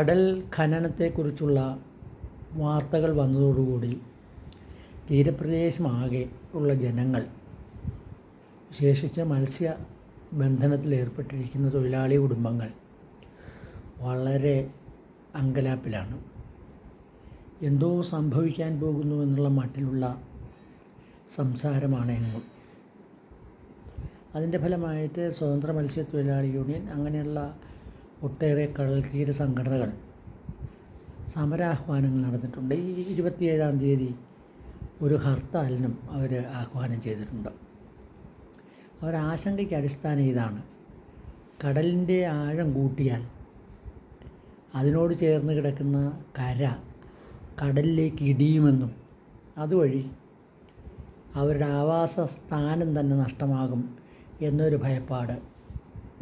കടൽ ഖനനത്തെക്കുറിച്ചുള്ള വാർത്തകൾ വന്നതോടുകൂടി തീരപ്രദേശമാകെ ഉള്ള ജനങ്ങൾ വിശേഷിച്ച മത്സ്യ ബന്ധനത്തിൽ ഏർപ്പെട്ടിരിക്കുന്ന തൊഴിലാളി കുടുംബങ്ങൾ വളരെ അങ്കലാപ്പിലാണ്. എന്തോ സംഭവിക്കാൻ പോകുന്നു എന്നുള്ള മട്ടിലുള്ള സംസാരമാണ് എങ്ങും. അതിന്റെ ഫലമായിട്ട് സ്വതന്ത്ര മത്സ്യത്തൊഴിലാളി യൂണിയൻ അങ്ങനെയുള്ള ഒട്ടേറെ കടൽ തീര സംഘടനകൾ സമരാഹ്വാനങ്ങൾ നടന്നിട്ടുണ്ട്. ഈ ഇരുപത്തിയേഴാം തീയതി ഒരു ഹർത്താലിനും അവർ ആഹ്വാനം ചെയ്തിട്ടുണ്ട്. അവർ ആശങ്കയ്ക്ക് അടിസ്ഥാനം ഇതാണ്. കടലിന്റെ ആഴം കൂട്ടിയാൽ അതിനോട് ചേർന്ന് കിടക്കുന്ന കര കടലിലേക്ക് ഇടിയുമെന്നും അതുവഴി അവരുടെ ആവാസ സ്ഥാനം തന്നെ നഷ്ടമാകും എന്നൊരു ഭയപ്പാട്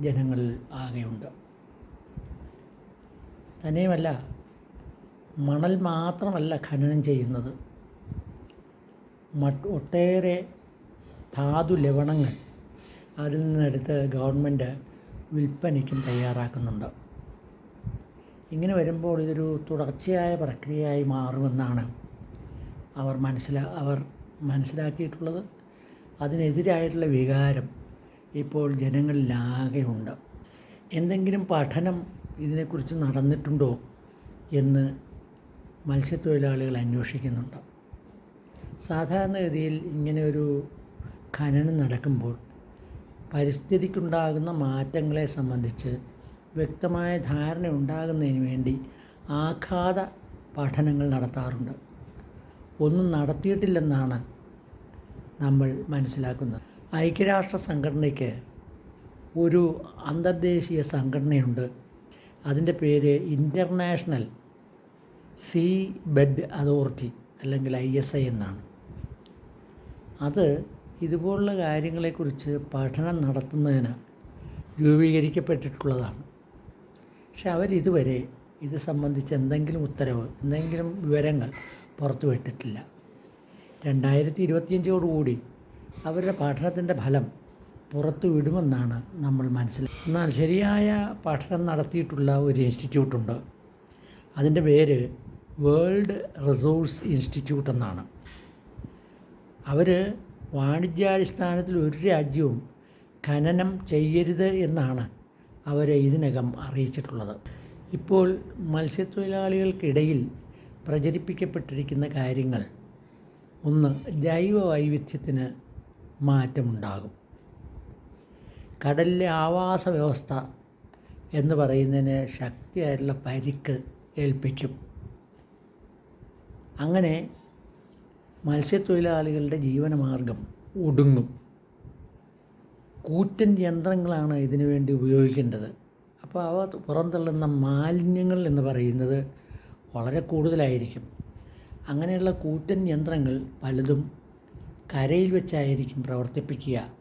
ജനങ്ങളിൽ ആകെയുണ്ട്. തന്നെയുമല്ല മണൽ മാത്രമല്ല ഖനനം ചെയ്യുന്നത്. മറ്റ് ഒട്ടേറെ ധാതു ലവണങ്ങൾ അതിൽ നിന്നെടുത്ത് ഗവൺമെന്റ് വിൽപ്പനയ്ക്കും തയ്യാറാക്കുന്നുണ്ട്. ഇങ്ങനെ വരുമ്പോൾ ഇതൊരു തുടർച്ചയായ പ്രക്രിയയായി മാറുമെന്നാണ് അവർ മനസ്സിലാ അവർ മനസ്സിലാക്കിയിട്ടുള്ളത്. അതിനെതിരായിട്ടുള്ള വികാരം ഇപ്പോൾ ജനങ്ങളിലാകെ ഉണ്ട് എന്തെങ്കിലും പഠനം ഇതിനെക്കുറിച്ച് നടന്നിട്ടുണ്ടോ എന്ന് മത്സ്യത്തൊഴിലാളികൾ അന്വേഷിക്കുന്നുണ്ട്. സാധാരണഗതിയിൽ ഇങ്ങനെ ഒരു ഖനനം നടക്കുമ്പോൾ പരിസ്ഥിതിക്കുണ്ടാകുന്ന മാറ്റങ്ങളെ സംബന്ധിച്ച് വ്യക്തമായ ധാരണ ഉണ്ടാകുന്നതിന് വേണ്ടി ആഘാത പഠനങ്ങൾ നടത്താറുണ്ട്. ഒന്നും നടത്തിയിട്ടില്ലെന്നാണ് നമ്മൾ മനസ്സിലാക്കുന്നത്. ഐക്യരാഷ്ട്ര സംഘടനയ്ക്ക് ഒരു അന്തർദേശീയ സംഘടനയുണ്ട്. അതിന്റെ പേര് ഇന്റർനാഷണൽ സീ ബെഡ് അതോറിറ്റി അല്ലെങ്കിൽ ഐ എസ് ഐ എന്നാണ്. അത് ഇതുപോലുള്ള കാര്യങ്ങളെക്കുറിച്ച് പഠനം നടത്തുന്നതിന് രൂപീകരിക്കപ്പെട്ടിട്ടുള്ളതാണ്. പക്ഷെ അവരിതുവരെ ഇത് സംബന്ധിച്ച് എന്തെങ്കിലും ഉത്തരവ് എന്തെങ്കിലും വിവരങ്ങൾ പുറത്തുവിട്ടിട്ടില്ല രണ്ടായിരത്തി ഇരുപത്തിയഞ്ചോടുകൂടി അവരുടെ പഠനത്തിന്റെ ഫലം പുറത്തു വിടുമെന്നാണ് നമ്മൾ മനസ്സിലാക്കുന്നത് എന്നാൽ ശരിയായ പഠനം നടത്തിയിട്ടുള്ള ഒരു ഇൻസ്റ്റിറ്റ്യൂട്ടുണ്ട് അതിന്റെ പേര് വേൾഡ് റിസോഴ്സ് ഇൻസ്റ്റിറ്റ്യൂട്ട് എന്നാണ്. അവർ വാണിജ്യാടിസ്ഥാനത്തിൽ ഒരു രാജ്യവും ഖനനം ചെയ്യരുത് എന്നാണ് അവരെ ഇതിനകം അറിയിച്ചിട്ടുള്ളത്. ഇപ്പോൾ മത്സ്യത്തൊഴിലാളികൾക്കിടയിൽ പ്രചരിപ്പിക്കപ്പെട്ടിരിക്കുന്ന കാര്യങ്ങൾ. ഒന്ന് ജൈവ വൈവിധ്യത്തിന് മാറ്റമുണ്ടാകും. കടലിലെ ആവാസ വ്യവസ്ഥ എന്ന് പറയുന്നതിന് ശക്തിയായിട്ടുള്ള പരിക്ക് ഏൽപ്പിക്കും. അങ്ങനെ മത്സ്യത്തൊഴിലാളികളുടെ ജീവനമാർഗം ഒടുങ്ങും. കൂറ്റൻ യന്ത്രങ്ങളാണ് ഇതിനു വേണ്ടി ഉപയോഗിക്കേണ്ടത്. അപ്പോൾ അവ പുറന്തള്ളുന്ന മാലിന്യങ്ങൾ എന്ന് പറയുന്നത് വളരെ കൂടുതലായിരിക്കും. അങ്ങനെയുള്ള കൂറ്റൻ യന്ത്രങ്ങൾ പലതും കരയിൽ വെച്ചായിരിക്കും പ്രവർത്തിപ്പിക്കുക.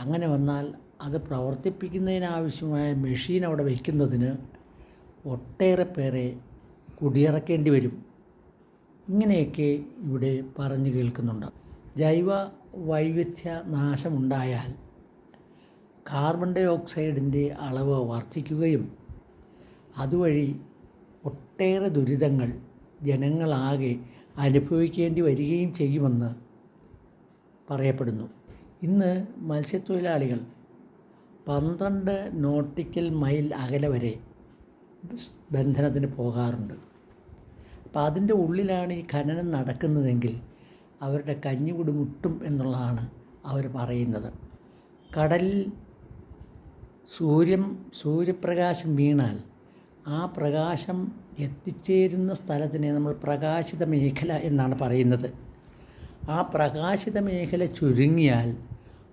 അങ്ങനെ വന്നാൽ അത് പ്രവർത്തിപ്പിക്കുന്നതിനാവശ്യമായ മെഷീൻ അവിടെ വയ്ക്കുന്നതിന് ഒട്ടേറെ പേരെ കുടിയിറക്കേണ്ടി വരും. ഇങ്ങനെയൊക്കെ ഇവിടെ പറഞ്ഞു കേൾക്കുന്നുണ്ട്. ജൈവ വൈവിധ്യ നാശമുണ്ടായാൽ കാർബൺ ഡൈ ഓക്സൈഡിന്റെ അളവ് വർദ്ധിക്കുകയും അതുവഴി ഒട്ടേറെ ദുരിതങ്ങൾ ജനങ്ങളാകെ അനുഭവിക്കേണ്ടി വരികയും ചെയ്യുമെന്ന് പറയപ്പെടുന്നു. ഇന്ന് മത്സ്യത്തൊഴിലാളികൾ പന്ത്രണ്ട് നോട്ടിക്കൽ മൈൽ അകലെ വരെ ബന്ധനത്തിന് പോകാറുണ്ട്. അപ്പോൾ അതിന്റെ ഉള്ളിലാണ് ഈ ഖനനം നടക്കുന്നതെങ്കിൽ അവരുടെ കഞ്ഞികുടി മുട്ടും എന്നുള്ളതാണ് അവർ പറയുന്നത്. കടലിൽ സൂര്യൻ സൂര്യപ്രകാശം വീണാൽ ആ പ്രകാശം എത്തിച്ചേരുന്ന സ്ഥലത്തിനെ നമ്മൾ പ്രകാശിത മേഖല എന്നാണ് പറയുന്നത്. ആ പ്രകാശിത മേഖല ചുരുങ്ങിയാൽ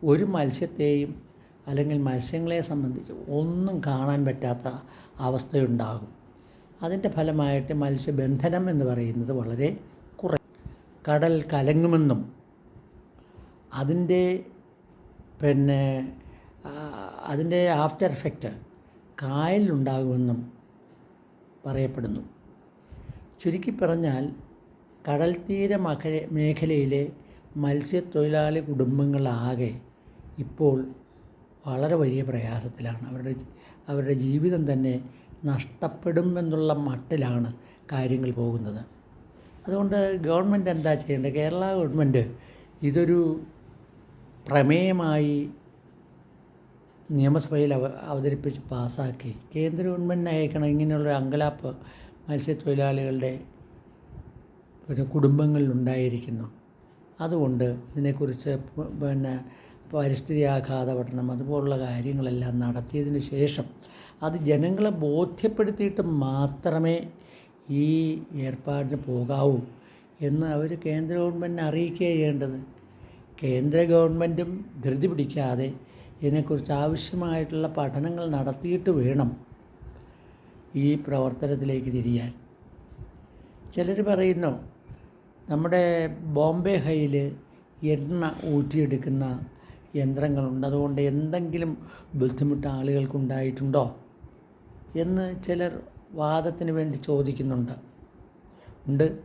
ഒരു മത്സ്യത്തെയും അല്ലെങ്കിൽ മത്സ്യങ്ങളെ സംബന്ധിച്ച് ഒന്നും കാണാൻ പറ്റാത്ത അവസ്ഥയുണ്ടാകും. അതിന്റെ ഫലമായിട്ട് മത്സ്യബന്ധനം എന്ന് പറയുന്നത് വളരെ കുറ കടൽ കലങ്ങുമെന്നും അതിന്റെ പിന്നെ അതിന്റെ ആഫ്റ്റർ എഫക്റ്റ് കായലിലുണ്ടാകുമെന്നും പറയപ്പെടുന്നു. ചുരുക്കി പറഞ്ഞാൽ കടൽ തീര മഖല മേഖലയിലെ മത്സ്യത്തൊഴിലാളി കുടുംബങ്ങളാകെ ഇപ്പോൾ വളരെ വലിയ പ്രയാസത്തിലാണ്. അവരുടെ അവരുടെ ജീവിതം തന്നെ നഷ്ടപ്പെടും എന്നുള്ള മട്ടിലാണ് കാര്യങ്ങൾ പോകുന്നത്. അതുകൊണ്ട് ഗവൺമെന്റ് എന്താ ചെയ്യേണ്ടത്? കേരള ഗവൺമെന്റ് ഇതൊരു പ്രമേയമായി നിയമസഭയിൽ അവ അവതരിപ്പിച്ച് പാസ്സാക്കി. കേന്ദ്ര ഗവൺമെന്റിന് അയക്കണം. ഇങ്ങനെയുള്ള അങ്കലാപ്പ് മത്സ്യത്തൊഴിലാളികളുടെ പിന്നെ കുടുംബങ്ങളിലുണ്ടായിരിക്കുന്നു അതുകൊണ്ട് ഇതിനെക്കുറിച്ച് പിന്നെ പരിസ്ഥിതി ആഘാത പഠനം അതുപോലുള്ള കാര്യങ്ങളെല്ലാം നടത്തിയതിന് ശേഷം അത് ജനങ്ങളെ ബോധ്യപ്പെടുത്തിയിട്ട് മാത്രമേ ഈ ഏർപ്പാടിന് പോകാവൂ എന്ന് അവർ കേന്ദ്ര ഗവൺമെന്റിനെ അറിയിക്കുക ചെയ്യേണ്ടത്. കേന്ദ്ര ഗവൺമെന്റും ധൃതി പിടിക്കാതെ ഇതിനെക്കുറിച്ച് ആവശ്യമായിട്ടുള്ള പഠനങ്ങൾ നടത്തിയിട്ട് വേണം ഈ പ്രവർത്തനത്തിലേക്ക് തിരിയാൻ. ചിലർ പറയുന്നു നമ്മുടെ ബോംബെ ഹൈയിൽ എണ്ണ ഊറ്റിയെടുക്കുന്ന യന്ത്രങ്ങളുണ്ട്. അതുകൊണ്ട് എന്തെങ്കിലും ബുദ്ധിമുട്ട് ആളുകൾക്കുണ്ടായിട്ടുണ്ടോ എന്ന് ചിലർ വാദത്തിന് വേണ്ടി ചോദിക്കുന്നുണ്ട്. ഉണ്ട്.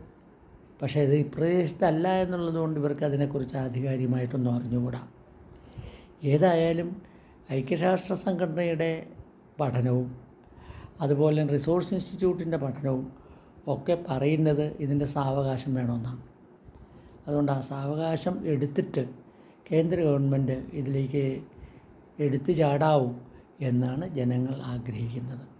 പക്ഷേ ഇത് ഈ പ്രദേശത്തല്ല എന്നുള്ളതുകൊണ്ട് ഇവർക്ക് അതിനെക്കുറിച്ച് ആധികാരികമായിട്ടൊന്നും അറിഞ്ഞുകൂടാ. ഏതായാലും ഐക്യരാഷ്ട്ര സംഘടനയുടെ പഠനവും അതുപോലെ റിസോഴ്സ് ഇൻസ്റ്റിറ്റ്യൂട്ടിന്റെ പഠനവും ഒക്കെ പറയുന്നത് ഇതിന്റെ സാവകാശം വേണമെന്നാണ്. അതുകൊണ്ട് ആ സാവകാശം എടുത്തിട്ട് കേന്ദ്ര ഗവൺമെന്റ് ഇതിലേക്ക് എടുത്തു ചാടാവും എന്നാണ് ജനങ്ങൾ ആഗ്രഹിക്കുന്നത്.